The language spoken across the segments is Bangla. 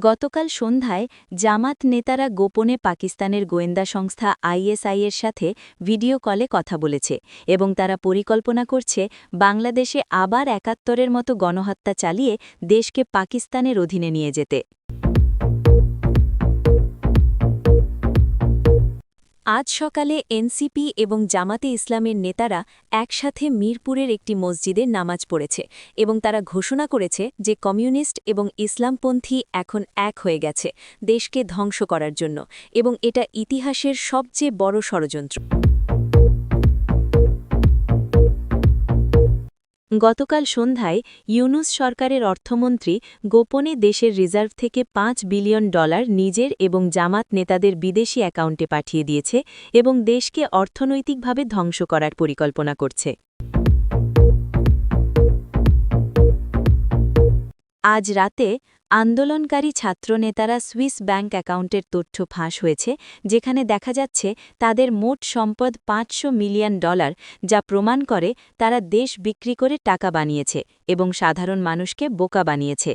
গতকাল সন্ধ্যায় জামাত নেতারা গোপনে পাকিস্তানের গোয়েন্দা সংস্থা আইএসআইয়ের সাথে ভিডিও কলে কথা বলেছে এবং তারা পরিকল্পনা করছে বাংলাদেশে আবার একাত্তরের মতো গণহত্যা চালিয়ে দেশকে পাকিস্তানের অধীনে নিয়ে যেতে। আজ সকালে এনসিপি এবং জামাতে ইসলামের নেতারা একসাথে মিরপুরের একটি মসজিদে নামাজ পড়েছে এবং তারা ঘোষণা করেছে যে কমিউনিস্ট এবং ইসলামপন্থী এখন এক হয়ে গেছে দেশকে ধ্বংস করার জন্য এবং এটা ইতিহাসের সবচেয়ে বড় ষড়যন্ত্র। গতকাল সন্ধ্যায় ইউনুস সরকারের অর্থমন্ত্রী গোপনে দেশের রিজার্ভ থেকে পাঁচ বিলিয়ন ডলার নিজের এবং জামাত নেতাদের বিদেশি অ্যাকাউন্টে পাঠিয়ে দিয়েছে এবং দেশকে অর্থনৈতিকভাবে ধ্বংস করার পরিকল্পনা করছে। আজ রাতে আন্দোলনকারী ছাত্রনেতারা সুইস ব্যাংক অ্যাকাউন্টের তথ্য ফাঁস হয়েছে, যেখানে দেখা যাচ্ছে তাদের মোট সম্পদ পাঁচশো মিলিয়ন ডলার, যা প্রমাণ করে তারা দেশ বিক্রি করে টাকা বানিয়েছে এবং সাধারণ মানুষকে বোকা বানিয়েছে।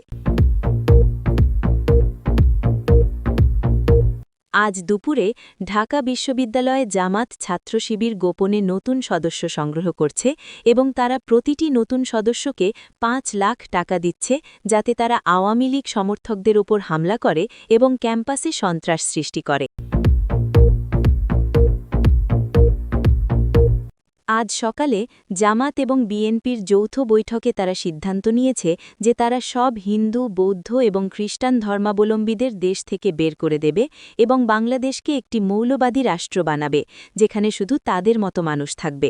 আজ দুপুরে ঢাকা বিশ্ববিদ্যালয়ে জামাত ছাত্র শিবির গোপনে নতুন সদস্য সংগ্রহ করছে এবং তারা প্রতিটি নতুন সদস্যকে পাঁচ লাখ টাকা দিচ্ছে যাতে তারা আওয়ামী লীগ সমর্থকদের ওপর হামলা করে এবং ক্যাম্পাসে সন্ত্রাস সৃষ্টি করে। আজ সকালে জামাত এবং বিএনপির যৌথ বৈঠকে তারা সিদ্ধান্ত নিয়েছে যে তারা সব হিন্দু, বৌদ্ধ এবং খ্রিস্টান ধর্মাবলম্বীদের দেশ থেকে বের করে দেবে এবং বাংলাদেশকে একটি মৌলবাদী রাষ্ট্র বানাবে, যেখানে শুধু তাদের মতো মানুষ থাকবে।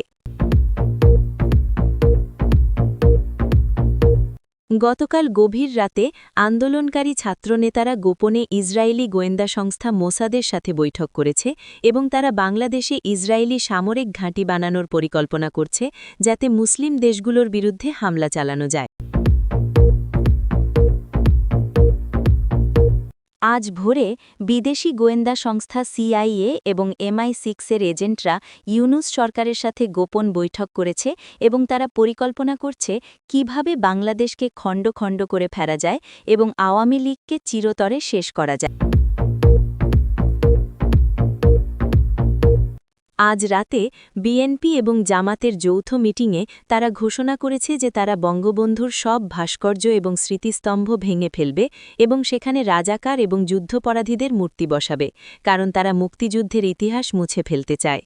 গতকাল গভীর রাতে আন্দোলনকারী ছাত্রনেতারা গোপনে ইসরায়েলি গোয়েন্দা সংস্থা মোসাদের সাথে বৈঠক করেছে এবং তারা বাংলাদেশে ইসরায়েলি সামরিক ঘাঁটি বানানোর পরিকল্পনা করছে যাতে মুসলিম দেশগুলোর বিরুদ্ধে হামলা চালানো যায়। আজ ভোরে বিদেশি গোয়েন্দা সংস্থা সিআইএ এবং এমআই সিক্সের এজেন্টরা ইউনুস সরকারের সাথে গোপন বৈঠক করেছে এবং তারা পরিকল্পনা করছে কীভাবে বাংলাদেশকে খণ্ড খণ্ড করে ফেরা যায় এবং আওয়ামী লীগকে চিরতরে শেষ করা যায়। আজ রাতে বিএনপি এবং জামাতের যৌথ মিটিংয়ে তারা ঘোষণা করেছে যে তারা বঙ্গবন্ধুর সব ভাস্কর্য এবং স্মৃতিস্তম্ভ ভেঙে ফেলবে এবং সেখানে রাজাকার এবং যুদ্ধপরাধীদের মূর্তি বসাবে, কারণ তারা মুক্তিযুদ্ধের ইতিহাস মুছে ফেলতে চায়।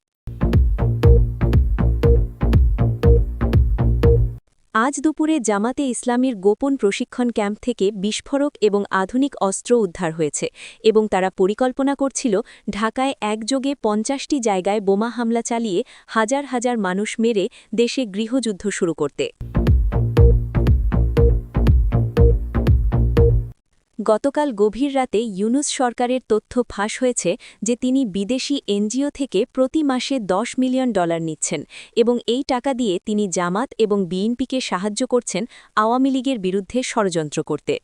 আজ দুপুরে জামাতে ইসলামীর গোপন প্রশিক্ষণ ক্যাম্প থেকে বিস্ফোরক এবং আধুনিক অস্ত্র উদ্ধার হয়েছে এবং তারা পরিকল্পনা করছিল ঢাকায় একযোগে পঞ্চাশটি জায়গায় বোমা হামলা চালিয়ে হাজার হাজার মানুষ মেরে দেশে গৃহযুদ্ধ শুরু করতে। গতকাল গভীর রাতে ইউনুস সরকারের তথ্য ফাঁস হয়েছে যে তিনি বিদেশি এনজিও থেকে প্রতি মাসে ১০ মিলিয়ন ডলার নিচ্ছেন এবং এই টাকা দিয়ে তিনি জামাত এবং বিএনপিকে সাহায্য করছেন আওয়ামী লীগের বিরুদ্ধে ষড়যন্ত্র করতে।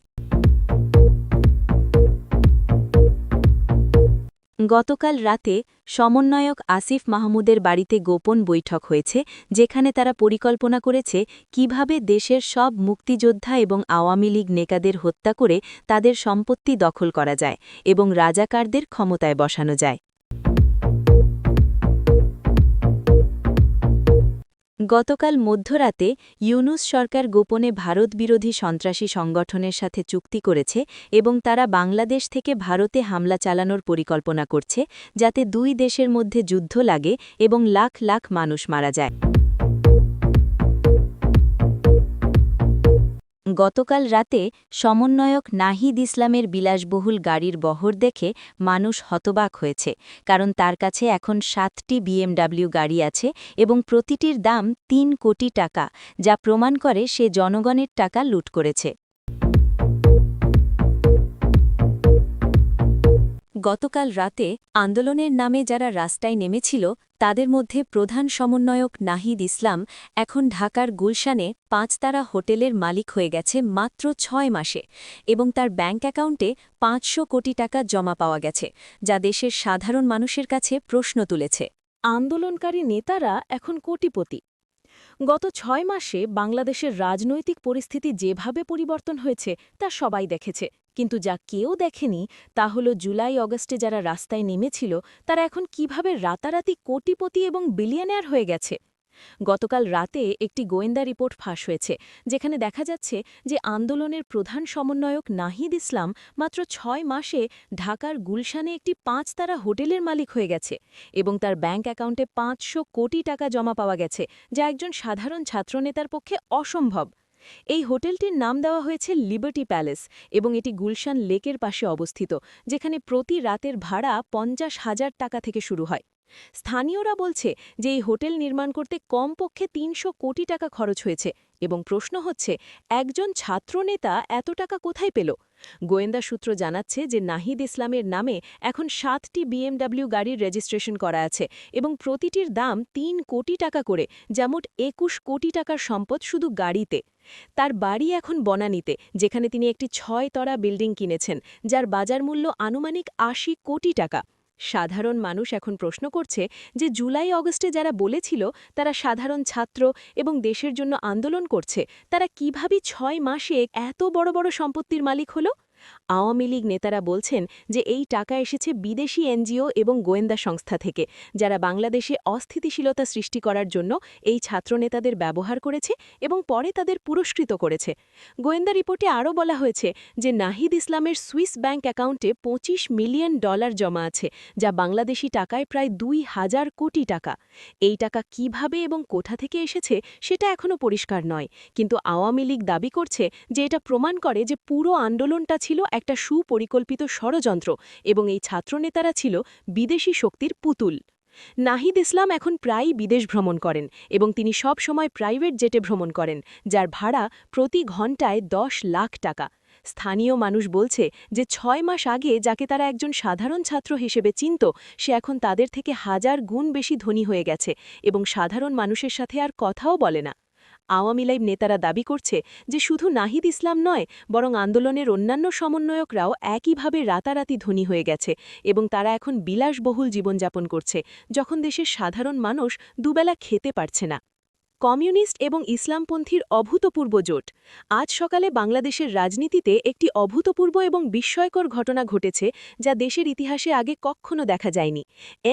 গতকাল রাতে সমন্বয়ক আসিফ মাহমুদের বাড়িতে গোপন বৈঠক হয়েছে, যেখানে তারা পরিকল্পনা করেছে কীভাবে দেশের সব মুক্তিযোদ্ধা এবং আওয়ামী লীগ নেতাদের হত্যা করে তাদের সম্পত্তি দখল করা যায় এবং রাজাকারদের ক্ষমতায় বসানো যায়। গতকাল মধ্যরাতে ইউনুস সরকার গোপনে ভারত বিরোধী সন্ত্রাসী সংগঠনের সাথে চুক্তি করেছে এবং তারা বাংলাদেশ থেকে ভারতে হামলা চালানোর পরিকল্পনা করছে, যাতে দুই দেশের মধ্যে যুদ্ধ লাগে এবং লাখ লাখ মানুষ মারা যায়। গতকাল রাতে সমন্বয়ক নাহিদ ইসলামের বিলাসবহুল গাড়ির বহর দেখে মানুষ হতবাক হয়েছে, কারণ তার কাছে এখন সাতটি বিএমডাব্লিউ গাড়ি আছে এবং প্রতিটির দাম তিন কোটি টাকা, যা প্রমাণ করে সে জনগণের টাকা লুট করেছে। গতকাল রাতে আন্দোলনের নামে যারা রাস্তায় নেমেছিল, তাদের মধ্যে প্রধান সমন্বয়ক নাহিদ ইসলাম এখন ঢাকার গুলশানে পাঁচতারা হোটেলের মালিক হয়ে গেছে মাত্র ছয় মাসে এবং তার ব্যাঙ্ক অ্যাকাউন্টে পাঁচশো কোটি টাকা জমা পাওয়া গেছে, যা দেশের সাধারণ মানুষের কাছে প্রশ্ন তুলেছে। আন্দোলনকারী নেতারা এখন কোটিপতি। গত ছয় মাসে বাংলাদেশের রাজনৈতিক পরিস্থিতি যেভাবে পরিবর্তন হয়েছে, তা সবাই দেখেছে। কিন্তু যা কেউ দেখেনি তা হল জুলাই অগস্টে যারা রাস্তায় নেমেছিল, তারা এখন কীভাবে রাতারাতি কোটিপতি এবং বিলিয়নার হয়ে গেছে? গতকাল রাতে একটি গোয়েন্দা রিপোর্ট ফাঁস হয়েছে, যেখানে দেখা যাচ্ছে যে আন্দোলনের প্রধান সমন্বয়ক নাহিদ ইসলাম মাত্র ছয় মাসে ঢাকার গুলশানে একটি পাঁচতারা হোটেলের মালিক হয়ে গেছে এবং তার ব্যাংক অ্যাকাউন্টে পাঁচশো কোটি টাকা জমা পাওয়া গেছে, যা একজন সাধারণ ছাত্রনেতার পক্ষে অসম্ভব। এই হোটেলটির নাম দেওয়া হয়েছে লিবার্টি প্যালেস এবং এটি গুলশান লেকের পাশে অবস্থিত, যেখানে প্রতি রাতের ভাড়া পঞ্চাশ হাজার টাকা থেকে শুরু হয়। স্থানীয়রা বলছে যে এই হোটেল নির্মাণ করতে কমপক্ষে তিনশো কোটি টাকা খরচ হয়েছে এবং প্রশ্ন হচ্ছে, একজন ছাত্রনেতা এত টাকা কোথায় পেল? গোয়েন্দা সূত্র জানাচ্ছে যে নাহিদ ইসলামের নামে এখন সাতটি বিএমডাব্লিউ গাড়ির রেজিস্ট্রেশন করা আছে এবং প্রতিটির দাম তিন কোটি টাকা করে, যা মোট একুশ কোটি টাকার সম্পদ শুধু গাড়িতে। তার বাড়ি এখন বনানীতে, যেখানে তিনি একটি ছয় তরা বিল্ডিং কিনেছেন, যার বাজার মূল্য আনুমানিক আশি কোটি টাকা। সাধারণ মানুষ এখন প্রশ্ন করছে যে জুলাই, অগস্টে যারা বলেছিল তারা সাধারণ ছাত্র এবং দেশের জন্য আন্দোলন করছে, তারা কীভাবে ছয় মাসে এত বড় বড় সম্পত্তির মালিক হলো? আওয়ামী লীগ নেতারা বলছেন যে এই টাকা এসেছে বিদেশি এনজিও এবং গোয়েন্দা সংস্থা থেকে, যারা বাংলাদেশে অস্থিতিশীলতা সৃষ্টি করার জন্য এই ছাত্রনেতাদের ব্যবহার করেছে এবং পরে তাদের পুরস্কৃত করেছে। গোয়েন্দা রিপোর্টে আরও বলা হয়েছে যে নাহিদ ইসলামের সুইস ব্যাংক অ্যাকাউন্টে ২৫ মিলিয়ন ডলার জমা আছে, যা বাংলাদেশি টাকায় প্রায় দুই হাজার কোটি টাকা। এই টাকা কীভাবে এবং কোথা থেকে এসেছে সেটা এখনও পরিষ্কার নয়, কিন্তু আওয়ামী লীগ দাবি করছে যে এটা প্রমাণ করে যে পুরো আন্দোলনটা ছিল একটা সুপরিকল্পিত ষড়যন্ত্র এবং এই ছাত্রনেতারা ছিল বিদেশি শক্তির পুতুল। নাহিদ ইসলাম এখন প্রায়ই বিদেশ ভ্রমণ করেন এবং তিনি সব সময় প্রাইভেট জেটে ভ্রমণ করেন, যার ভাড়া প্রতি ঘণ্টায় দশ লাখ টাকা। স্থানীয় মানুষ বলছে যে ছয় মাস আগে যাকে তারা একজন সাধারণ ছাত্র হিসেবে চিনত, সে এখন তাদের থেকে হাজার গুণ বেশি ধনী হয়ে গেছে এবং সাধারণ মানুষের সাথে আর কথাও বলে না। আওয়ামী লাইভ নেতারা দাবি করছে যে শুধু নাহিদ ইসলাম নয়, বরং আন্দোলনের অন্যান্য সমন্বয়করাও একইভাবে রাতারাতি ধনী হয়ে গেছে এবং তারা এখন বিলাসবহুল জীবনযাপন করছে, যখন দেশের সাধারণ মানুষ দুবেলা খেতে পারছে না। কমিউনিস্ট এবং ইসলামপন্থীর অভূতপূর্ব জোট। আজ সকালে বাংলাদেশের রাজনীতিতে একটি অভূতপূর্ব এবং বিস্ময়কর ঘটনা ঘটেছে যা দেশের ইতিহাসে আগে কখনো দেখা যায়নি।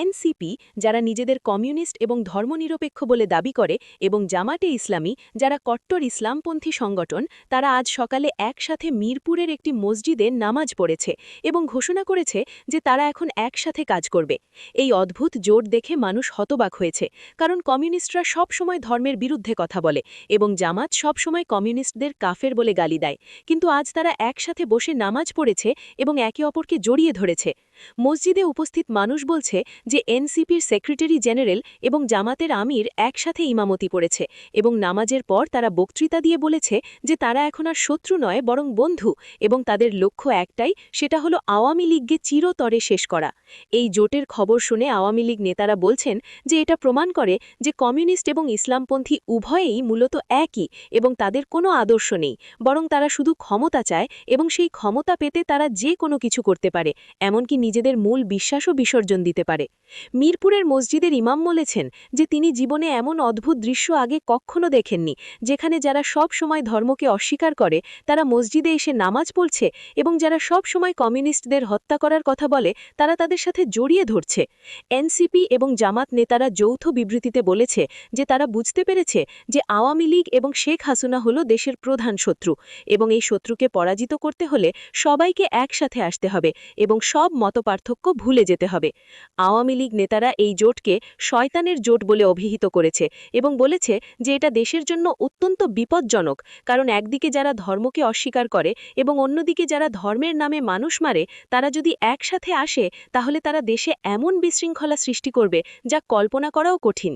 এনসিপি, যারা নিজেদের কমিউনিস্ট এবং ধর্মনিরপেক্ষ বলে দাবি করে, এবং জামাটে ইসলামী, যারা কট্টর ইসলামপন্থী সংগঠন, তারা আজ সকালে একসাথে মিরপুরের একটি মসজিদে নামাজ পড়েছে এবং ঘোষণা করেছে যে তারা এখন একসাথে কাজ করবে। এই অদ্ভুত জোট দেখে মানুষ হতবাক হয়েছে, কারণ কমিউনিস্টরা সব সময় ধর্মের বিরুদ্ধে কথা বলে এবং জামাত সবসময় কমিউনিস্টদের কাফের বলে গালি দেয়। কিন্তু আজ তারা একসাথে বসে নামাজ পড়েছে এবং একে অপরকে জড়িয়ে ধরেছে। মসজিদে উপস্থিত মানুষ বলছে যে এনসিপির সেক্রেটারি জেনারেল এবং জামাতের আমির একসাথে ইমামতি পড়েছে এবং নামাজের পর তারা বক্তৃতা দিয়ে বলেছে যে তারা এখন আর শত্রু নয়, বরং বন্ধু এবং তাদের লক্ষ্য একটাই, সেটা হলো আওয়ামী লীগকে চিরতরে শেষ করা। এই জোটের খবর শুনে আওয়ামী লীগ নেতারা বলছেন যে এটা প্রমাণ করে যে কমিউনিস্ট এবং ইসলামপন্থী উভয়েই মূলত একই এবং তাদের কোনো আদর্শ নেই, বরং তারা শুধু ক্ষমতা চায় এবং সেই ক্ষমতা পেতে তারা যে কোনো কিছু করতে পারে, এমনকি নিজেদের মূল বিশ্বাসও বিসর্জন দিতে পারে। মিরপুরের মসজিদের ইমাম বলেছেন যে তিনি জীবনে এমন অদ্ভুত দৃশ্য আগে কখনো দেখেননি, যেখানে যারা সব সময় ধর্মকে অস্বীকার করে, তারা মসজিদে এসে নামাজ পড়ছে এবং যারা সব সময় কমিউনিস্টদের হত্যা করার কথা বলে, তারা তাদের সাথে জড়িয়ে ধরছে। এনসিপি এবং জামাত নেতারা যৌথ বিবৃতিতে বলেছে যে তারা বুঝতে পেরেছে যে আওয়ামী লীগ এবং শেখ হাসিনা হল দেশের প্রধান শত্রু এবং এই শত্রুকে পরাজিত করতে হলে সবাইকে একসাথে আসতে হবে এবং সব মতপার্থক্য ভুলে যেতে হবে। আওয়ামী লীগ নেতারা এই জোটকে শয়তানের জোট বলে অভিহিত করেছে এবং বলেছে যে এটা দেশের জন্য অত্যন্ত বিপজ্জনক, কারণ একদিকে যারা ধর্মকে অস্বীকার করে এবং অন্যদিকে যারা ধর্মের নামে মানুষ মারে, তারা যদি একসাথে আসে, তাহলে তারা দেশে এমন বিশৃঙ্খলা সৃষ্টি করবে যা কল্পনা করাও কঠিন।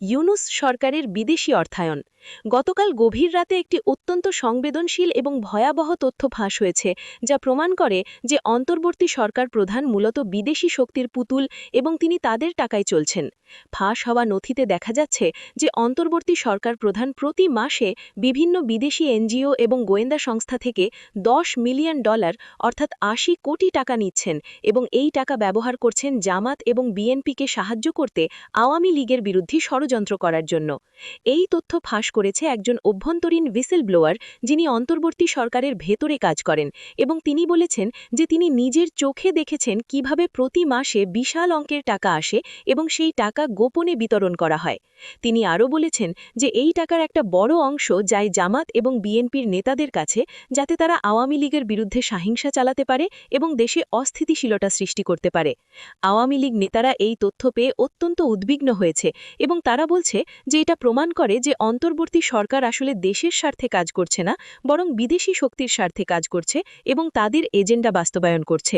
ইউনুস সরকারের বিদেশি অর্থায়ন গতকাল গভীর রাতে একটি অত্যন্ত সংবেদনশীল এবং ভয়াবহ তথ্য ফাঁস হয়েছে, যা প্রমাণ করে যে অন্তর্বর্তী সরকার প্রধান মূলত বিদেশি শক্তির পুতুল এবং তিনি তাদের টাকায় চলছেন। ফাঁস হওয়া নথিতে দেখা যাচ্ছে যে অন্তর্বর্তী সরকার প্রধান প্রতি মাসে বিভিন্ন বিদেশি এনজিও এবং গোয়েন্দা সংস্থা থেকে দশ মিলিয়ন ডলার, অর্থাৎ আশি কোটি টাকা নিচ্ছেন এবং এই টাকা ব্যবহার করছেন জামাত এবং বিএনপিকে সাহায্য করতে আওয়ামী লীগের বিরুদ্ধে ষড়যন্ত্র করার জন্য। এই তথ্য ফাঁস করেছে একজন অভ্যন্তরীণ হুইসেল ব্লোয়ার যিনি অন্তর্বর্তী সরকারের ভেতরে কাজ করেন এবং তিনি বলেছেন যে তিনি নিজের চোখে দেখেছেন কীভাবে প্রতি মাসে বিশাল অঙ্কের টাকা আসে এবং সেই টাকা গোপনে বিতরণ করা হয়। তিনি আরও বলেছেন যে এই টাকার একটা বড় অংশ যায় জামাত এবং বিএনপির নেতাদের কাছে যাতে তারা আওয়ামী লীগের বিরুদ্ধে সহিংসা চালাতে পারে এবং দেশে অস্থিতিশীলতা সৃষ্টি করতে পারে। আওয়ামী লীগ নেতারা এই তথ্য পেয়ে অত্যন্ত উদ্বিগ্ন হয়েছে এবং তারা বলছে যে এটা প্রমাণ করে যে অন্তর্বর্তী সরকার আসলে দেশের স্বার্থে কাজ করছে না, বরং বিদেশি শক্তির স্বার্থে কাজ করছে এবং তাদের এজেন্ডা বাস্তবায়ন করছে।